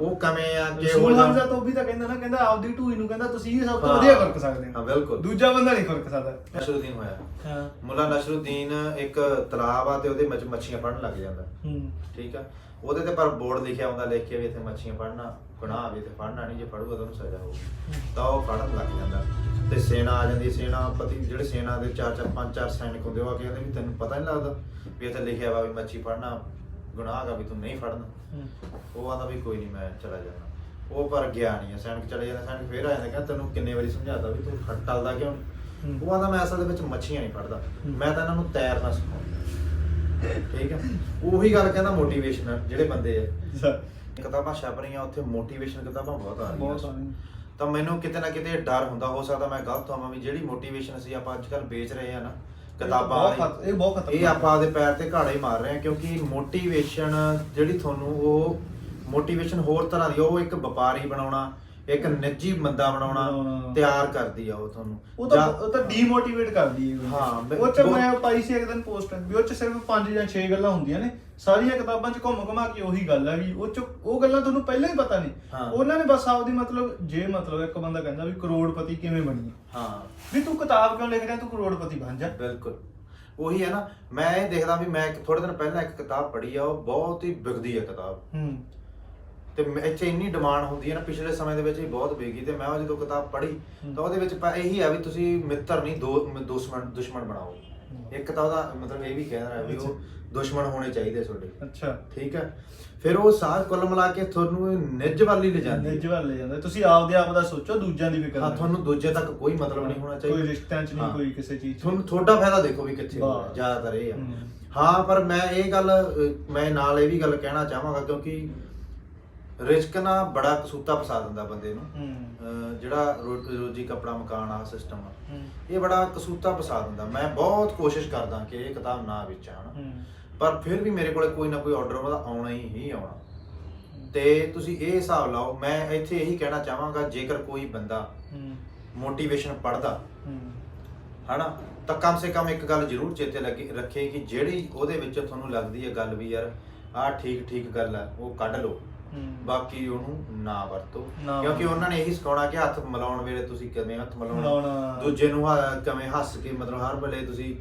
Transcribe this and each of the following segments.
ਉਹ ਕਵੇਂ ਆ ਕਿ ਉਹ ਹਮਜ਼ਾ ਤੋਂ ਵੀ ਤਾਂ ਕਹਿੰਦਾ ਨਾ ਕਹਿੰਦਾ ਆਪਦੀ ਢੂਈ ਨੂੰ ਕਹਿੰਦਾ ਤੁਸੀਂ ਸਭ ਤੋਂ ਹਾਂ। ਵਧੀਆ ਫ਼ਰਕ ਸਕਦੇ ਹਾਂ। ਹੋ ਬਿਲਕੁਲ। ਦੂਜਾ ਬੰਦਾ ਨਹੀਂ ਫ਼ਰਕ ਸਕਦਾ। ਨਸ਼ਰੁਦੀਨ ਹੋਇਆ। ਹਾਂ। ਮੁੱਲਾ ਨਸ਼ਰੁਦੀਨ ਇੱਕ ਤਲਾਬ ਆ ਤੇ ਉਹਦੇ ਵਿੱਚ ਮੱਛੀਆਂ ਫੜਨ ਲੱਗ ਜਾਂਦਾ। ਹੂੰ। ਠੀਕ ਆ? ਉਹਦੇ ਤੇ ਪਰ ਬੋਰਡ ਲਿਖਿਆ ਹੁੰਦਾ ਲਿਖ ਕੇ ਵੀ ਇੱਥੇ ਮੱਛੀਆਂ ਫੜਨਾ ਗੁਨਾਹ ਵੀ ਤੇ ਫੜਨਾ ਨਹੀਂ ਜੇ ਫੜੂਗਾ ਤਾਂ ਉਹਨੂੰ ਸਜ਼ਾ ਹੋਊ ਤਾਂ ਉਹ ਫੜਨ ਲੱਗ ਜਾਂਦਾ। ਤੇ ਸੈਨਾ ਆ ਜਾਂਦੀ ਸੈਨਾ ਪਤੀ ਜਿਹੜੇ ਸੈਨਾ ਦੇ ਚਾਰ ਚਾਰ ਪੰਜ ਚਾਰ ਸੈਨਿਕ ਹੁੰਦੇ ਉਹ ਆ ਕੇ ਕਹਿੰਦੇ ਵੀ ਤੈਨੂੰ ਪਤਾ ਨਹੀਂ ਲੱਗਦਾ ਵੀ ਇੱਥੇ ਲਿਖਿਆ ਵਾ ਵੀ ਮੱਛੀ ਫੜਨਾ। ਗੁਨਾਹ ਗਾ ਵੀ ਤੂੰ ਨਹੀਂ ਫੜਨਾ। ਉਹ ਆਂਦਾ ਵੀ ਕੋਈ ਨਹੀਂ ਮੈਂ ਚਲਾ ਜਾਣਾ ਉਹ ਪਰ ਗਿਆ ਨਹੀਂ ਆ ਸੈਨਿਕ ਚਲੇ ਜਾਂਦਾ ਸੈਨਿਕ ਫੇਰ ਆ ਜਾਂਦਾ ਕਹਿੰਦਾ ਤੈਨੂੰ ਕਿੰਨੇ ਵਾਰੀ ਸਮਝਾਤਾ ਵੀ ਤੂੰ ਖੱਟ ਟਲਦਾ ਕਿਉਂ। ਉਹ ਆਂਦਾ ਮੈਂ ਅਸਲ ਦੇ ਵਿੱਚ ਮੱਛੀਆਂ ਨਹੀਂ ਫੜਦਾ। ਮੈਂ ਤਾਂ ਇਹਨਾਂ ਨੂੰ ਤੈਰਨਾ ਸਿਖਾਉਂਦਾ। ਠੀਕ ਹੈ ਉਹੀ ਗੱਲ ਕਹਿੰਦਾ ਮੋਟੀਵੇਸ਼ਨ ਜਿਹੜੇ ਬੰਦੇ ਆ। ਕਿਤਾਬਾਂ ਛਪ ਰਹੀਆਂ ਉੱਥੇ ਮੋਟੀਵੇਸ਼ਨ ਕਿਤਾਬਾਂ ਬਹੁਤ ਆ ਬਹੁਤ ਰਹੀਆਂ। ਸਾਰੀ ਤਾਂ ਮੈਨੂੰ ਕਿਤੇ ਨਾ ਕਿਤੇ ਡਰ ਹੁੰਦਾ ਹੋ ਸਕਦਾ ਮੈਂ ਗਲਤ ਹੋਵਾਂ ਵੀ ਜਿਹੜੀ ਮੋਟੀਵੇਸ਼ਨ ਅਸੀਂ ਆਪਾਂ ਅੱਜ ਕੱਲ ਵੇਚ ਰਹੇ ਆ ਨਾ ਕਿਤਾਬਾਂ ਬਹੁਤ ਖਤ- ਇਹ ਬਹੁਤ ਖਤਰਨਾਕ ਇਹ ਆਪਾਂ ਆਪਦੇ ਪੈਰ ਤੇ ਘਾੜੇ ਮਾਰ ਰਹੇ ਆ ਕਿਉਂਕਿ ਮੋਟੀਵੇਸ਼ਨ ਜਿਹੜੀ ਤੁਹਾਨੂੰ ਉਹ ਮੋਟੀਵੇਸ਼ਨ ਹੋਰ ਤਰ੍ਹਾਂ ਦੀ ਆ, ਉਹ ਇੱਕ ਵਪਾਰੀ ਬਣਾਉਣਾ ਇੱਕ ਨਿੱਜੀ ਬੰਦਾ ਬਣਾਉਣਾ। ਤਿਆਰ ਕਰਦੀ ਆ ਉਹ ਤੁਹਾਨੂੰ। ਉਹ ਤਾਂ ਉਹ ਤਾਂ ਡੀਮੋਟੀਵੇਟ ਕਰਦੀ ਹੈ ਹਾਂ, ਉਹ ਚ ਮੈਂ ਪਾਈ ਸੀ ਇੱਕ ਦਿਨ ਪੋਸਟ ਵੀ ਉਹ ਚ ਸਿਰਫ 5 ਜਾਂ 6 ਗੱਲਾਂ ਹੁੰਦੀਆਂ ਨੇ। ਸਾਰੀਆਂ ਕਿਤਾਬਾਂ ਚ ਘੁੰਮ ਘੁਮਾ ਕੇ ਉਹੀ ਗੱਲ ਹੈ ਵੀ ਉਹ ਚ ਉਹ ਗੱਲਾਂ ਤੁਹਾਨੂੰ ਪਹਿਲਾਂ ਹੀ ਪਤਾ ਨਹੀਂ ਹਾਂ। ਉਹਨਾਂ ਨੇ ਬਸ ਆਪਦੀ ਮਤਲਬ ਜੇ ਮਤਲਬ ਇੱਕ ਬੰਦਾ ਕਹਿੰਦਾ ਵੀ ਕਰੋੜਪਤੀ ਕਿਵੇਂ ਬਣੀ ਹਾਂ। ਵੀ ਤੂੰ ਕਿਤਾਬ ਕਿਉਂ ਲਿਖ ਰਿਹਾ? ਤੂੰ ਕਰੋੜਪਤੀ ਬਣ ਜਾ। ਬਿਲਕੁਲ। ਉਹੀ ਹੈ ਨਾ ਮੈਂ ਇਹ ਦੇਖਦਾ ਵੀ ਮੈਂ ਥੋੜੇ ਦਿਨ ਪਹਿਲਾਂ ਇੱਕ ਕਿਤਾਬ ਪੜ੍ਹੀ ਆ ਉਹ ਬਹੁਤ ਹੀ ਵਿਕਦੀ ਆ ਕਿਤਾਬ। ਹੂੰ। ਤੇ ਮੈਂ- ਇੱਥੇ ਇੰਨੀ ਡਿਮਾਂਡ ਹੁੰਦੀ ਹੈ ਨਾ ਪਿਛਲੇ ਸਮੇਂ ਦੇ ਵਿੱਚ ਵੀ ਬਹੁਤ ਵਿਕੀ ਤੇ ਮੈਂ ਉਹ ਜਦੋਂ ਕਿਤਾਬ ਪੜ੍ਹੀ ਤਾਂ ਉਹਦੇ ਵਿੱਚ ਪ- ਇਹੀ ਆ ਵੀ ਤੁਸੀਂ ਮਿੱਤਰ ਨਹੀਂ ਦੋ ਮ- ਦੁਸ਼ਮਣ ਦੁਸ਼ਮਣ ਬਣਾਓ। ਇੱਕ ਤਾਂ ਉਹਦਾ ਮਤਲਬ ਇਹ ਵੀ ਕਹਿ ਰਿਹਾ ਵੀ ਉਹ ਦੁਸ਼ਮਣ ਹੋਣੇ ਚਾਹੀਦੇ ਤੁਹਾਡੇ। ਅੱਛਾ। ਠੀਕ ਹੈ? ਫਿਰ ਉਹ ਸਾਰ ਕੁੱਲ ਮਿਲਾ ਕੇ ਤੁਹਾਨੂੰ ਇਹ ਨਿੱਜ ਵੱਲ ਹੀ ਲੈ ਜਾਂਦੀ ਨਿੱਜ ਹੈ। ਵੱਲ ਲੈ ਜਾਂਦਾ ਤੁਸੀਂ ਆਪਦੇ ਆਪ ਦਾ ਸੋਚੋ ਦੂਜਿਆਂ ਦੀ ਫਿਕਰ ਹਾਂ ਨਾ ਤੁਹਾਨੂੰ ਦੂਜੇ ਤੱਕ ਕੋਈ ਮਤਲਬ ਨਹੀਂ ਹੋਣਾ ਚਾਹੀਦਾ। ਕੋਈ ਰਿਸ਼ਤਿਆਂ 'ਚ ਨਹੀਂ ਹਾਂ। ਕੋਈ ਕਿਸੇ ਚੀਜ਼ 'ਚ ਤੁਹਾਨੂੰ ਤੁਹਾਡਾ ਫਾਇਦਾ ਦੇਖੋ ਵੀ ਕਿੱਥੇ ਹੋ ਰਿਹਾ ਬਸ। ਜ਼ਿਆਦਾਤਰ ਇਹ ਆ। ਹੂੰ। ਹਾਂ ਪਰ ਮੈਂ ਇਹ ਗੱਲ ਮੈਂ ਨਾਲ ਇਹ ਵੀ ਗੱਲ ਕਹਿਣਾ ਚਾਹਾਂਗਾ ਕਿਉਂਕਿ ਰਿਸਕ ਨਾ ਬੜਾ ਕਸੂਤਾ ਫਸਾ ਦਿੰਦਾ ਬੰਦੇ ਨੂੰ। ਜਿਹੜਾ ਰੋ- ਰੋਜੀ ਕਪੜਾ ਮਕਾਨ ਆ। ਸਿਸਟਮ ਇਹ ਬੜਾ ਕਸੂਤਾ ਫਸਾ ਦਿੰਦਾ। ਮੈਂ ਬਹੁਤ ਕੋਸ਼ਿਸ਼ ਕਰਦਾ ਕਿ ਇਹ ਕਿਤਾਬ ਨਾ ਵੇਚਾਂ ਹਨਾ। ਪਰ ਫਿਰ ਵੀ ਮੇਰੇ ਕੋਲੇ ਕੋਈ ਨਾ ਕੋਈ ਆਰਡਰ ਉਹਦਾ ਆਉਣਾ ਹੀ ਹੀ ਆਉਣਾ। ਤੇ ਤੁਸੀਂ ਇਹ ਹਿਸਾਬ ਲਾਓ ਮੈਂ ਇੱਥੇ ਇਹੀ ਕਹਿਣਾ ਚਾਹਾਂਗਾ ਜੇਕਰ ਕੋਈ ਬੰਦਾ ਮੋਟੀਵੇਸ਼ਨ ਪੜਦਾ ਹਨਾ ਤਾਂ ਕਮ ਸੇ ਕਮ ਇੱਕ ਗੱਲ ਜ਼ਰੂਰ ਚੇਤੇ ਲੱਗੇ ਰੱਖੇ ਕਿ ਜਿਹੜੀ ਉਹਦੇ ਵਿੱਚ ਤੁਹਾਨੂੰ ਲੱਗਦੀ ਹੈ ਗੱਲ ਵੀ ਯਾਰ ਆਹ ਠੀਕ ਠੀਕ ਗੱਲ ਹੈ ਉਹ ਕੱਢ ਲਓ। ਬਾਕੀ ਉਹਨੂੰ ਨਾ ਵਰਤੋ। ਨਾ ਕਿਉਂਕਿ। ਉਹਨਾਂ ਨੇ ਇਹੀ ਸਿਖਾਉਣਾ ਕਿ ਹੱਥ ਮਿਲਾਉਣ ਵੇਲੇ ਤੁਸੀਂ ਕਿਵੇਂ ਹੱਥ ਮਿਲਾਉਣਾ। ਦੂਜੇ ਨੂੰ ਕਿਵੇਂ ਹੱਸ ਕੇ ਮਤਲਬ ਹਰ ਵੇਲੇ ਤੁਸੀਂ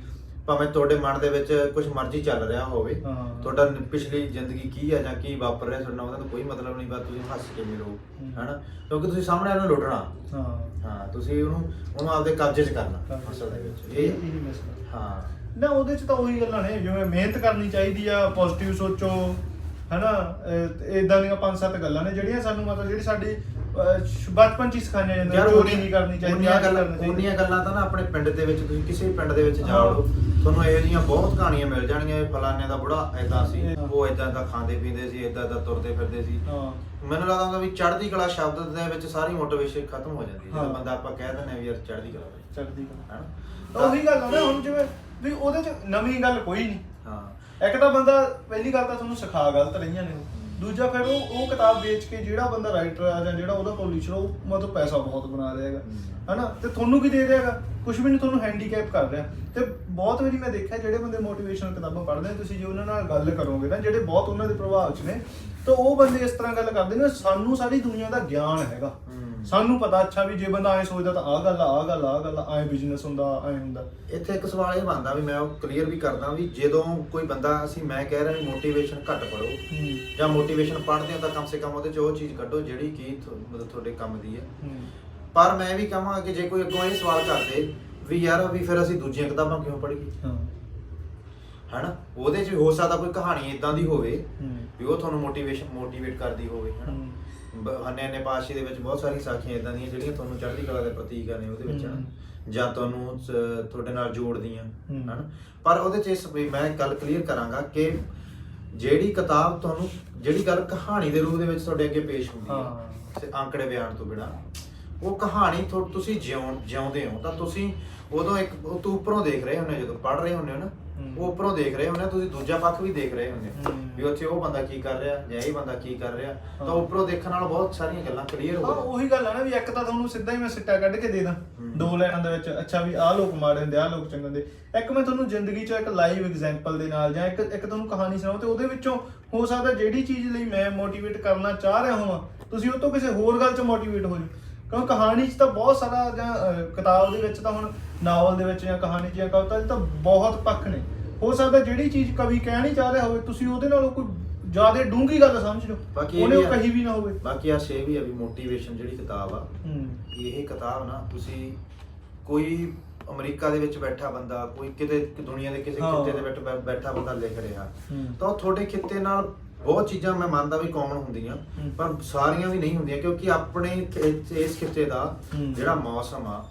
ਭਾਵੇਂ ਤੁਹਾਡੇ ਮਨ ਦੇ ਵਿੱਚ ਕੁਝ ਮਰਜ਼ੀ ਚੱਲ ਰਿਹਾ ਹੋਵੇ। ਤੁਹਾਡਾ ਪਿਛਲੀ ਜ਼ਿੰਦਗੀ ਕੀ ਹੈ ਜਾਂ ਕੀ ਵਾਪਰ ਰਿਹਾ ਤੁਹਾਡੇ ਉਹਦਾ ਕੋਈ ਮਤਲਬ ਨਹੀਂ ਬਸ ਤੁਸੀਂ ਹੱਸ ਕੇ ਮਿਲੋ। ਹਨਾ? ਕਿਉਂਕਿ ਤੁਸੀਂ ਸਾਹਮਣੇ ਉਹਨੂੰ ਲੁੱਟਣਾ। ਹਾਂ। ਹਾਂ ਤੁਸੀਂ ਉਹਨੂੰ ਉਹਨੂੰ ਆਪਦੇ ਕਬਜ਼ੇ 'ਚ ਕਰਨਾ ਅਸਲ ਦੇ ਵਿੱਚ। ਇਹ ਇਹ ਹੀ ਮਸਲਾ ਹਾਂ। ਨਾ ਉਹਦੇ ਚ ਤਾਂ ਉਹੀ ਗੱਲਾਂ ਨੇ ਜਿਵੇਂ ਮਿਹਨਤ ਕਰਨੀ ਚਾਹੀਦੀ ਆ ਪੋਜ਼ਿਟਿਵ ਸੋਚੋ। ਹੈਨਾ ਇਦਾਂ ਦੀਆਂ ਪੰਜ ਸੱਤ ਗੱਲਾਂ ਨੇ ਜਿਹੜੀਆਂ ਸਾਨੂੰ ਮਤਲਬ ਜਿਹੜੀ ਸਾਡੀ ਬਚਪਨ ਚ ਸਿਖਾਈਆਂ ਜਾਂਦੀਆਂ ਚੋਰੀ ਨਹੀਂ ਕਰਨੀ ਚਾਹੀਦੀ ਗੱਲਾਂ ਕਰਨੀ ਚਾਹੀਦੀ। ਉਹਨੀਆਂ ਗੱਲਾਂ ਤਾਂ ਨਾ ਆਪਣੇ ਪਿੰਡ ਦੇ ਵਿੱਚ ਤੁਸੀਂ ਕਿਸੇ ਵੀ ਪਿੰਡ ਦੇ ਵਿੱਚ ਜਾ। ਲਓ ਤੁਹਾਨੂੰ ਇਹੋ ਜਿਹੀਆਂ ਬਹੁਤ ਕਹਾਣੀਆਂ ਮਿਲ ਜਾਣਗੀਆਂ ਇਹ ਫਲਾਣੇ ਦਾ ਬੁੜਾ ਐਦਾਂ ਸੀ। ਉਹ ਐਦਾਂ ਦਾ ਖਾਂਦੇ ਪੀਂਦੇ ਸੀ ਐਦਾਂ ਦਾ ਤੁਰਦੇ ਫਿਰਦੇ ਸੀ ਹਾਂ ਮੈਨੂੰ ਲੱਗਦਾ ਹੁੰਦਾ ਵੀ ਚੜ੍ਹਦੀ ਕਲਾ ਸ਼ਬਦ ਦੇ ਵਿੱਚ ਸਾਰੀ ਮੋਟੀਵੇਸ਼ਨ ਖਤਮ ਹੋ ਜਾਂਦੀ ਹੈ। ਜਦੋਂ ਬੰਦਾ ਆਪਾਂ ਕਹਿ ਦਿੰਦੇ ਆ ਵੀ ਯਾਰ ਚੜ੍ਹਦੀ ਕਲਾ ਚੜਦੀ ਗੱਲ ਹੈਨਾ ਉਹੀ ਗੱਲ ਆ ਨਾ ਹੁਣ ਜਿਵੇਂ ਵੀ ਉਹਦੇ ਚ ਨਵੀਂ ਗੱਲ ਕੋਈ ਨਹੀਂ ਹਾਂ ਇੱਕ ਤਾਂ ਬੰਦਾ ਪਹਿਲੀ ਗੱਲ ਤਾਂ ਤੁਹਾਨੂੰ ਸਿਖਾ ਗਲਤ ਰਹੀਆਂ ਨੇ ਉਹ। ਦੂਜਾ ਫਿਰ ਉਹ ਉਹ ਕਿਤਾਬ ਵੇਚ ਕੇ ਜਿਹੜਾ ਬੰਦਾ ਰਾਈਟਰ ਆ ਜਾਂ ਜਿਹੜਾ ਉਹਦਾ ਪਬਲਿਸ਼ਰ ਉਹ ਮਤਲਬ ਪੈਸਾ ਬਹੁਤ ਬਣਾ ਰਿਹਾ ਹੈਗਾ। ਹਨਾ ਤੇ ਤੁਹਾਨੂੰ ਕੀ ਦੇ ਰਿਹਾ ਹੈਗਾ ਕੁਝ ਵੀ ਨਹੀਂ ਤੁਹਾਨੂੰ ਹੈਂਡੀਕੈਪ ਕਰ ਰਿਹਾ ਤੇ ਬਹੁਤ ਵਾਰੀ ਮੈਂ ਦੇਖਿਆ ਜਿਹੜੇ ਬੰਦੇ ਮੋਟੀਵੇਸ਼ਨਲ ਕਿਤਾਬਾਂ ਪੜ੍ਹਦੇ ਨੇ ਤੁਸੀਂ ਜੇ ਉਹਨਾਂ ਨਾਲ ਗੱਲ ਕਰੋਗੇ ਨਾ ਜਿਹੜੇ ਬਹੁਤ ਉਹਨਾਂ ਦੇ ਪ੍ਰਭਾਵ 'ਚ ਨੇ ਤਾਂ ਉਹ ਬੰਦੇ ਇਸ ਤਰ੍ਹਾਂ ਗੱਲ ਕਰਦੇ ਨੇ ਸਾਨੂੰ ਸਾਰੀ ਦੁਨੀਆ ਦਾ ਗਿਆਨ ਹੈਗਾ। ਸਾਨੂੰ ਪਤਾ ਅੱਛਾ ਵੀ ਜੇ ਬੰਦਾ ਐ ਸੋਚਦਾ ਤਾਂ ਆਹ ਗੱਲ ਆ ਆਹ ਗੱਲ ਆ ਆਹ ਗੱਲ ਐ ਬਿਜ਼ਨਸ ਹੁੰਦਾ ਐ ਹੁੰਦਾ। ਇੱਥੇ ਇੱਕ ਸਵਾਲ ਇਹ ਬਣਦਾ ਵੀ ਮੈਂ ਉਹ ਕਲੀਅਰ ਵੀ ਕਰਦਾ ਵੀ ਜਦੋਂ ਕੋਈ ਬੰਦਾ ਅਸੀਂ ਮੈਂ ਕਹਿ ਰਿਹਾ ਵੀ ਮੋਟੀਵੇਸ਼ਨ ਘੱਟ ਪੜੋ ਹੂੰ। ਜਾਂ ਮੋਟੀਵੇਸ਼ਨ ਪੜ੍ਹਦੇ ਹੋ ਤਾਂ ਕਮ ਸੇ ਕਮ ਉਹਦੇ ਚ ਉਹ ਚੀਜ਼ ਕੱਢੋ ਜਿਹੜੀ ਕਿ ਮਤਲਬ ਤੁਹਾਡੇ ਕੰਮ ਦੀ ਹੈ। ਹੂੰ। ਪਰ ਮੈਂ ਵੀ ਕਹਾਂਗਾ ਕਿ ਜੇ ਕੋਈ ਅੱਗੋਂ ਇਹ ਸਵਾਲ ਕਰਦੇ ਵੀ ਯਾਰ ਵੀ ਫਿਰ ਅਸੀਂ ਦੂਜੀਆਂ ਕਿਤਾਬਾਂ ਕਿਉਂ ਪੜ੍ਹੀਏ? ਹਾਂ। ਹਨਾ? ਉਹਦੇ 'ਚ ਹੋ ਸਕਦਾ ਕੋਈ ਕਹਾਣੀ ਇਦਾਂ ਦੀ ਹੋਵੇ ਹੂੰ। ਵੀ ਉਹ ਤੁਹਾਨੂੰ ਮੋਟੀਵੇਸ਼ਨ ਮੋਟੀਵੇਟ ਕਰਦੀ ਹੋਵੇ ਹਨਾ? ਹੂੰ। ਹੰਨੇ ਨੇ ਪਾਸ਼ੀ ਦੇ ਵਿੱਚ ਬਹੁਤ ਸਾਰੀਆਂ ਸਾਖੀਆਂ ਇਦਾਂ ਦੀਆਂ ਜਿਹੜੀਆਂ ਤੁਹਾਨੂੰ ਚੜ੍ਹਦੀ ਕਲਾ ਦੇ ਪ੍ਰਤੀਕ ਨੇ ਉਹਦੇ ਵਿੱਚ ਹਨਾ। ਜਾਂ ਤੁਹਾਨੂੰ ਸ- ਤੁਹਾਡੇ ਨਾਲ ਜੋੜਦੀਆਂ। ਹਨਾ ਪਰ ਉਹਦੇ 'ਚ ਇਸ ਵੀ ਮੈਂ ਗੱਲ ਕਲੀਅਰ ਕਰਾਂਗਾ ਕਿ ਜਿਹੜੀ ਕਿਤਾਬ ਤੁਹਾਨੂੰ ਜਿਹੜੀ ਗੱਲ ਕਹਾਣੀ ਦੇ ਰੂਪ ਦੇ ਵਿੱਚ ਤੁਹਾਡੇ ਅੱਗੇ ਪੇਸ਼ ਹੁੰਦੀ ਹਾਂ। ਹੈ ਤੇ ਆંકੜੇ ਬਿਆਨ ਤੋਂ ਬਿਨਾ ਉਹ ਕਹਾਣੀ ਥੋ- ਤੁਸੀਂ ਜਿਉਂ ਜਿਉਂਦੇ ਹੋ ਤਾਂ ਤੁਸੀਂ ਉਦੋਂ ਇੱਕ ਉਹ ਤੋਂ ਉੱਪਰੋਂ ਦੇਖ ਰਹੇ ਹੁੰਦੇ ਹੋ ਜਦੋਂ ਪੜ੍ਹ ਰਹੇ ਹੁੰਦੇ ਹੋ ਨਾ। ਉਹ ਉੱਪਰੋਂ ਦੇਖ ਰਹੇ ਹੁੰਦੇ ਆ, ਤੁਸੀਂ ਦੂਜਾ ਪੱਖ ਵੀ ਦੇਖ ਰਹੇ ਹੁੰਦੇ ਆ। ਹੂੰ। ਵੀ ਉੱਥੇ ਉਹ ਬੰਦਾ ਕੀ ਕਰ ਰਿਹਾ ਜਾਂ ਇਹ ਬੰਦਾ ਕੀ ਕਰ ਰਿਹਾ ਤਾਂ। ਉੱਪਰੋਂ ਦੇਖਣ ਨਾਲ ਬਹੁਤ ਸਾਰੀਆਂ ਗੱਲਾਂ ਕਲੀਅਰ ਹਾਂ ਹੋ ਜਾਂਦੀਆਂ ਉਹੀ ਗੱਲ ਆ ਨਾ ਵੀ ਇੱਕ ਤਾਂ ਤੁਹਾਨੂੰ ਸਿੱਧਾ ਹੀ ਮੈਂ ਸਿੱਟਾ ਕੱਢ ਕੇ ਦੇ ਦਾਂ। ਦੋ ਲਾਈਨਾਂ ਦੇ ਵਿੱਚ ਅੱਛਾ ਵੀ ਆਹ ਲੋਕ ਮਾੜੇ ਹੁੰਦੇ ਆਹ ਲੋਕ ਚੰਗੇ ਹੁੰਦੇ ਇੱਕ ਮੈਂ ਤੁਹਾਨੂੰ ਜ਼ਿੰਦਗੀ 'ਚ ਇੱਕ ਲਾਈਵ ਐਗਜ਼ਾਮਪਲ ਦੇ ਨਾਲ ਜਾਂ ਇੱਕ ਇੱਕ ਤੁਹਾਨੂੰ ਕਹਾਣੀ ਸੁਣਾਉ ਤੇ ਉਹਦੇ ਵਿੱਚੋਂ ਹੋ ਸਕਦਾ ਜਿਹੜੀ ਚੀਜ਼ ਲਈ ਮੈਂ ਮੋਟੀਵੇਟ ਕਰਨਾ ਚਾਹ ਰਿਹਾ ਹਾਂ ਤੁਸੀਂ ਉਹ ਤੋਂ ਕਿਸੇ ਹੋਰ ਗੱਲ 'ਚ ਮੋਟੀਵੇਟ ਹੋ ਜਾਓ ਕਿਉਂਕਿ ਕਹਾਣੀ 'ਚ ਤਾਂ ਬਹੁਤ ਸਾਰਾ ਜਾਂ ਅਹ, ਕਿਤਾਬ ਦੇ ਵਿੱਚ ਤਾਂ ਹੁਣ ਨਾਵਲ ਦੇ ਵਿੱਚ ਜਾਂ ਕਹਾਣੀ 'ਚ ਜਾਂ ਕਵਿਤਾ 'ਚ ਤਾਂ ਬਹੁਤ ਪੱਖ ਨੇ ਹੋ ਸਕਦਾ ਜਿਹੜੀ ਚੀਜ਼ ਕਵੀ ਕਹਿ ਨਹੀਂ ਚਾਹ ਰਿਹਾ ਹੋਵੇ ਤੁਸੀਂ ਉਹਦੇ ਨਾਲੋਂ ਕੋਈ ਜ਼ਿਆਦਾ ਡੂੰਘੀ ਗੱਲ ਸਮਝ ਲਓ ਇਹ ਉਹਨੇ ਵੀ ਉਹ ਆ- ਕਹੀ ਵੀ ਨਾ ਹੋਵੇ ਬਾਕੀ ਆ ਸੇ ਵੀ ਆ ਵੀ ਮੋਟੀਵੇਸ਼ਨ ਜਿਹੜੀ ਕਿਤਾਬ ਆ ਹੂੰ ਇਹ ਕਿਤਾਬ ਨਾ ਤੁਸੀਂ ਕੋਈ ਅਮਰੀਕਾ ਦੇ ਵਿੱਚ ਬੈਠਾ ਬੰਦਾ ਕੋਈ ਕਿਤੇ ਦੁਨੀਆ ਦੇ ਕਿਸੇ ਹਾਂ। ਖਿੱਤੇ ਦੇ ਵਿੱਚ ਬੈ- ਬੈਠਾ ਬੰਦਾ ਲਿਖ ਰਿਹਾ ਹੂੰ। ਤਾਂ ਉਹ ਤੁਹਾਡੇ ਖਿੱਤੇ ਨਾਲ ਬਹੁਤ ਚੀਜ਼ਾਂ ਮੈਂ ਮੰਨਦਾ ਵੀ ਕਾਮਨ ਹੁੰਦੀਆਂ। ਪਰ ਸਾਰੀਆਂ ਵੀ ਨਹੀਂ ਹੁੰਦੀਆਂ ਕਿਉਂਕਿ ਆਪਣੇ ਇਸ ਖਿੱਤੇ ਦਾ। ਜਿਹੜਾ ਮੌਸਮ ਆ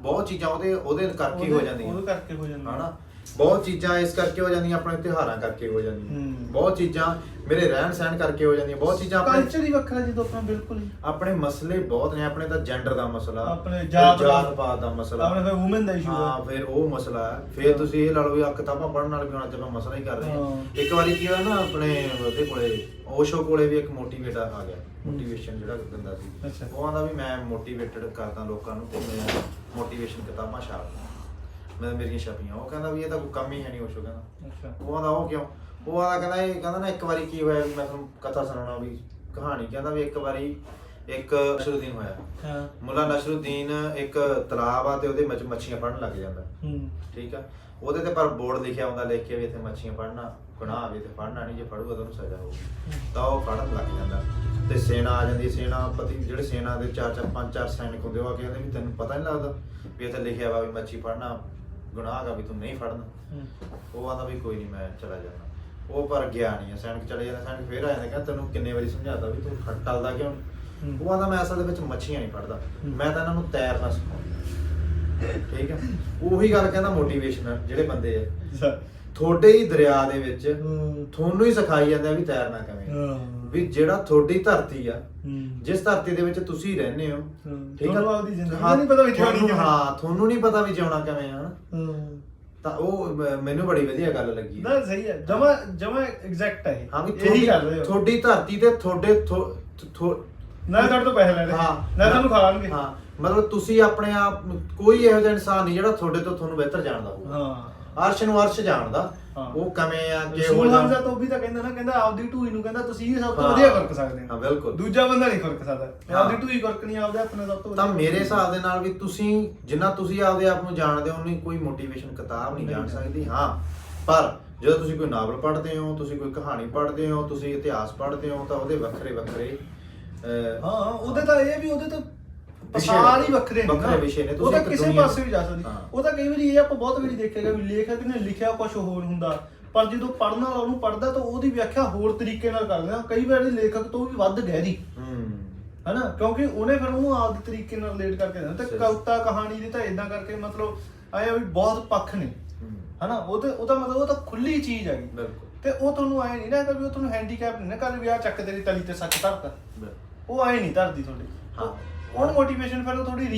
ਬਹੁਤ ਚੀਜ਼ਾਂ ਉਹਦੇ ਉਹਦੇ ਕਰਕੇ ਹੋ ਜਾਂਦੀਆਂ ਉਹਦੇ ਕਰਕੇ ਹੋ ਜਾਂਦੀਆਂ ਹਨਾ ਬਹੁਤ ਚੀਜ਼ਾਂ ਇਸ ਕਰਕੇ ਹੋ ਜਾਂਦੀਆਂ ਆਪਣੇ ਤਿਉਹਾਰਾਂ ਕਰਕੇ ਹੋ ਜਾਂਦੀਆਂ। ਹੂੰ। ਬਹੁਤ ਚੀਜ਼ਾਂ ਮੇਰੇ ਰਹਿਣ ਸਹਿਣ ਕਰਕੇ ਹੋ ਜਾਂਦੀਆਂ ਬਹੁਤ ਚੀਜ਼ਾਂ ਆਪਣੇ ਕਲਚਰ ਹੀ ਵੱਖਰਾ ਜਦੋਂ ਆਪਣਾ ਬਿਲਕੁਲ ਹੀ। ਆਪਣੇ ਮਸਲੇ ਬਹੁਤ ਨੇ ਆਪਣੇ ਤਾਂ ਜੈਂਡਰ ਦਾ ਮਸਲਾ ਆਪਣੇ ਜਾਤ ਦਾ- ਜਾਤ ਪਾਤ ਦਾ ਮਸਲਾ। ਆਪਣੇ ਫਿਰ ਔਮਨ ਦਾ ਇਸ਼ੂ ਹਾਂ ਫਿਰ ਉਹ ਮਸਲਾ ਹੈ। ਫਿਰ ਤੁਸੀਂ ਇਹ ਲਾ ਲਓ ਵੀ ਆ ਕਿਤਾਬਾਂ ਪੜ੍ਹਨ ਨਾਲ ਵੀ ਹੁਣ ਅੱਜ ਆਪਾਂ ਮਸਲਾ ਹੀ ਕਰ ਰਹੇ ਹਾਂ। ਹਾਂ। ਇੱਕ ਵਾਰੀ ਕੀ ਹੋਇਆ ਨਾ ਆਪਣੇ ਉਹਦੇ ਕੋਲੇ ਓਸ਼ੋ ਕੋਲੇ ਵੀ ਇੱਕ ਮੋਟੀਵੇਟਰ ਆ ਗਿਆ। ਮੋਟੀਵੇਸ਼ਨ ਜਿਹੜਾ ਦਿੰਦਾ ਸੀ। ਅੱਛਾ। ਉਹ ਆਂਦਾ ਵੀ ਮੈਂ ਮੋਟੀਵੇਟਡ ਕਰਦਾ ਲੋਕਾਂ ਨੂੰ ਤੇ ਮੈਂ ਮੋਟੀਵੇਸ਼ਨ ਕਿਤਾਬਾਂ ਛਾਪਦਾ ਮੈਂ ਮੇਰੀਆਂ ਛਾਪੀਆਂ। ਉਹ ਕਹਿੰਦਾ ਵੀ ਇਹ ਤਾਂ ਕੋਈ ਕੰਮ ਹੀ ਹੈ ਨਹੀਂ ਓਸ਼ੋ ਕਹਿੰਦਾ। ਅੱਛਾ। ਉਹ ਆਂਦਾ ਉਹ ਕਿਉਂ? ਉਹ ਆਂਦਾ ਕਹਿੰਦਾ ਇਹ ਕਹਿੰਦਾ ਨਾ ਇੱਕ ਵਾਰੀ ਕੀ ਹੋਇਆ ਵੀ ਮੈਂ ਤੁਹਾਨੂੰ ਕਥਾ ਸੁਣਾਉਣਾ ਵੀ ਕਹਾਣੀ। ਕਹਿੰਦਾ ਵੀ ਇੱਕ ਵਾਰੀ ਇੱਕ ਨਸ਼ਰੂਦੀਨ ਹੋਇਆ। ਹਾਂ। ਮੁੱਲਾ ਨਸ਼ਰੂਦੀਨ ਇੱਕ ਤਲਾਬ ਆ ਤੇ ਉਹਦੇ ਵਿੱਚ ਮੱਛੀਆਂ ਫੜਨ ਲੱਗ ਜਾਂਦਾ। ਹੂੰ। ਠੀਕ ਆ? ਉਹਦੇ ਤੇ ਪਰ ਬੋਰਡ ਲਿਖਿਆ ਹੁੰਦਾ ਲਿਖ ਕੇ ਵੀ ਇੱਥੇ ਮੱਛੀਆਂ ਫੜਨਾ ਗੁਨਾਹ ਵੀ ਤੇ ਫੜਨਾ ਨਹੀਂ ਜੇ ਫੜੂਗਾ ਤਾਂ ਉਹਨੂੰ ਸਜ਼ਾ ਹੋਊਗੀ। ਤਾਂ ਉਹ ਫੜਨ ਲੱਗ ਜਾਂਦਾ। ਤੇ ਸੈਨਾ ਆ ਜਾਂਦੀ ਸੈਨਾ ਪਤੀ ਜਿਹੜੇ ਸੈਨਾ ਦੇ ਚਾਰ ਚਾਰ ਪੰਜ ਚਾਰ ਸੈਨਿਕ ਹੁੰਦੇ ਉਹ ਆ ਕੇ ਕਹਿੰਦੇ ਵੀ ਤੈਨੂੰ ਪਤਾ ਨਹੀਂ ਲੱਗਦਾ ਵੀ ਇੱਥੇ ਲਿਖਿਆ ਵਾ ਵੀ ਮੱਛੀ ਫੜਨਾ। ਗੁਨਾਹ ਗਾ ਵੀ ਤੂੰ ਨਹੀਂ ਫੜਨਾ। ਉਹ ਆਂਦਾ ਵੀ ਕੋਈ ਨਹੀਂ ਮੈਂ ਚਲਾ ਜਾਣਾ ਉਹ ਪਰ ਗਿਆ ਨਹੀਂ ਸੈਨਿਕ ਚਲੇ ਜਾਂਦਾ ਸੈਨਿਕ ਫੇਰ ਆ ਜਾਂਦਾ ਕਹਿੰਦਾ ਤੈਨੂੰ ਕਿੰਨੇ ਵਾਰੀ ਸਮਝਾਤਾ ਵੀ ਤੂੰ ਖੱਟ ਟਲਦਾ ਕਿਉਂ। ਉਹ ਆਂਦਾ ਮੈਂ ਅਸਲ ਦੇ ਵਿੱਚ ਮੱਛੀਆਂ ਨਹੀਂ ਫੜਦਾ। ਮੈਂ ਤਾਂ ਇਹਨਾਂ ਨੂੰ ਤੈਰਨਾ ਸਿਖਾਉਂਦਾ। ਠੀਕ ਹੈ ਉਹੀ ਗੱਲ ਕਹਿੰਦਾ ਮੋਟੀਵੇਸ਼ਨ ਜਿਹੜੇ ਬੰਦੇ ਆ। ਤੁਹਾਡੇ ਹੀ ਦਰਿਆ ਦੇ ਵਿੱਚ ਤੁਹਾਨੂੰ ਹੀ ਸਿਖਾਈ ਜਾਂਦਾ ਵੀ ਤੈਰਨਾ ਕਿਵੇਂ ਵੀ ਜਿਹੜਾ ਤੁਹਾਡੀ ਧਰਤੀ ਆ ਜਿਸ ਧਰਤੀ ਦੇ ਵਿੱਚ ਤੁਸੀਂ ਰਹਿੰਦੇ ਹੋ। ਠੀਕ ਆ? ਤੁਹਾਨੂੰ ਆਪਦੀ ਜ਼ਿੰਦਗੀ ਦਾ ਨਹੀਂ ਪਤਾ ਵੀ ਜਿਉਣੀ ਕਿਵੇਂ। ਹਾਂ ਤੁਹਾਨੂੰ ਨਹੀਂ ਪਤਾ ਵੀ ਜਿਉਣਾ ਕਿਵੇਂ ਆ। ਤਾਂ ਉਹ ਮੈਨੂੰ ਬੜੀ ਵਧੀਆ ਗੱਲ ਲੱਗੀ ਨਾ ਸਹੀ ਹੈ ਜਮਾ ਜਮਾ ਐਗਜ਼ੈਕਟ ਹੈ ਹਾਂ ਵੀ ਇਹੀ ਕਰ ਰਹੇ ਤੁਹਾਡੀ ਹੋ ਤੁਹਾਡੀ ਧਰਤੀ ਤੇ ਤੁਹਾਡੇ ਨਾ ਤੁਹਾਡੇ ਤੋਂ ਪੈਸੇ ਲੈ ਰਹੇ ਹਾਂ ਨਾ ਤੁਹਾਨੂੰ ਖਾਣਗੇ। ਹਾਂ ਮਤਲਬ ਤੁਸੀਂ ਆਪਣੇ ਆਪ ਕੋਈ ਇਹੋ ਜਿਹਾ ਇਨਸਾਨ ਨਹੀਂ ਜਿਹੜਾ ਤੁਹਾਡੇ ਤੋਂ ਤੁਹਾਨੂੰ ਬਿਹਤਰ ਜਾਣਦਾ ਹੋਊਗਾ ਹਾਂ। ਅਰਸ਼ ਨੂੰ ਅਰਸ਼ ਜਾਣਦਾ। ਹਾਂ। ਉਹ ਕਿਵੇਂ ਆ ਕਿ ਉਹ ਹਮਜ਼ਾ ਤੋਂ ਵੀ ਤਾਂ ਕਹਿੰਦਾ ਨਾ ਕਹਿੰਦਾ ਆਪਦੀ ਢੂਈ ਨੂੰ ਕਹਿੰਦਾ ਤੁਸੀਂ ਹੀ ਸਭ ਤੋਂ ਹਾਂ। ਵਧੀਆ ਫ਼ਰਕ ਸਕਦੇ ਹਾਂ, ਬਿਲਕੁਲ। ਦੂਜਾ ਬੰਦਾ ਨਹੀਂ ਫ਼ਰਕ ਸਕਦਾ ਹਾਂ। ਆਪਦੀ ਢੂਈ ਫ਼ਰਕ ਨਹੀਂ ਆਪਦੇ ਆਪਣੇ ਸਭ ਤੋਂ ਤਾਂ ਵਧੀਆ ਮੇਰੇ ਹਿਸਾਬ ਦੇ ਨਾਲ ਵੀ ਤੁਸੀਂ ਜਿੰਨਾ ਤੁਸੀਂ ਆਪਦੇ ਆਪ ਨੂੰ ਜਾਣਦੇ ਹੋ ਉਨੀ ਕੋਈ ਮੋਟੀਵੇਸ਼ਨ ਕਿਤਾਬ ਨਹੀਂ ਨਹੀਂ ਜਾਣ ਜਾਣ ਸਕਦੀ ਹਾਂ ਪਰ ਜਦੋਂ ਤੁਸੀਂ ਕੋਈ ਨਾਵਲ ਪੜ੍ਹਦੇ ਹੋ ਤੁਸੀਂ ਕੋਈ ਕਹਾਣੀ ਪੜ੍ਹਦੇ ਹੋ ਤੁਸੀਂ ਇਤਿਹਾਸ ਪੜ੍ਹਦੇ ਹੋ ਤਾਂ ਉਹਦੇ ਵੱਖਰੇ ਵੱਖਰੇ ਅਹ, ਹਾਂ ਉਹਦੇ ਤਾਂ ਇਹ ਵੀ ਉਹਦੇ ਤਾਂ ਵਿਸ਼ੇ ਹੀ ਵੱਖਰੇ ਨੇ ਵੱਖਰੇ ਨਾ। ਵਿਸ਼ੇ ਨੇ, ਤੁਸੀਂ ਉਹ ਤਾਂ ਇੱਕ ਕਿਸੇ ਦੁਨੀਆ- ਪਾਸੇ ਵੀ ਜਾ ਸਕਦੀ। ਹਾਂ। ਉਹ ਤਾਂ ਕਈ ਵਾਰੀ ਇਹ ਆਪਾਂ ਬਹੁਤ ਵਾਰੀ ਦੇਖਿਆ ਗਿਆ ਵੀ ਲੇਖਕ ਨੇ ਲਿਖਿਆ ਕੁਝ ਹੋਰ ਹੁੰਦਾ ਪਰ ਜਦੋਂ ਪੜ੍ਹਨ ਵਾਲਾ ਉਹਨੂੰ ਪੜ੍ਹਦਾ ਤਾਂ ਉਹਦੀ ਵਿਆਖਿਆ ਹੋਰ ਤਰੀਕੇ ਨਾਲ ਕਰਦੇ। ਕਈ ਵਾਰੀ ਲੇਖਕ ਤੋਂ ਵੀ ਵੱਧ ਗਹਿਰੀ। ਹੂੰ। ਹਨਾ? ਕਿਉਂਕਿ ਉਹਨੇ ਫਿਰ ਉਹਨੂੰ ਆਪਦੇ ਤਰੀਕੇ ਨਾਲ ਰਿਲੇਟ ਕਰਕੇ ਦੇਣਾ। ਤੇ ਸਹੀ। ਕਵਿਤਾ ਕਹਾਣੀ ਦੀ ਤਾਂ ਇਦਾਂ ਕਰਕੇ ਮਤਲਬ ਆਇਆ ਵੀ ਬਹੁਤ ਪੱਖ ਨੇ। ਹੂੰ, ਹਨਾ? ਉਹ ਤੇ ਉਹਦਾ ਮਤਲਬ ਉਹ ਤਾਂ ਖੁੱਲੀ ਚੀਜ਼ ਹੈਗੀ। ਬਿਲਕੁਲ। ਤੇ ਉਹ ਤੁਹਾਨੂੰ ਆਏ ਨਹੀਂ ਨਾ ਕਿ ਵੀ ਉਹ ਤੁਹਾਨੂੰ ਹੈਂਡੀਕੈਪ ਨਹੀਂ ਨਾ ਕਰ ਵੀ ਆ ਚੱਕ ਤੇਰੀ ਤਲੀ ਤੇ ਸੱਚ ਧਰਤਾ। ਬਿਲਕੁਲ। ਉਹ ਆਏ ਨਹੀਂ ਧਰਦੀ ਤੁਹਾਡੇ। ਹਾਂ। ਉਹ ਮੋਟੀਵੇਸ਼ਨ ਫਿਰ ਉਹ ਥੋੜੀ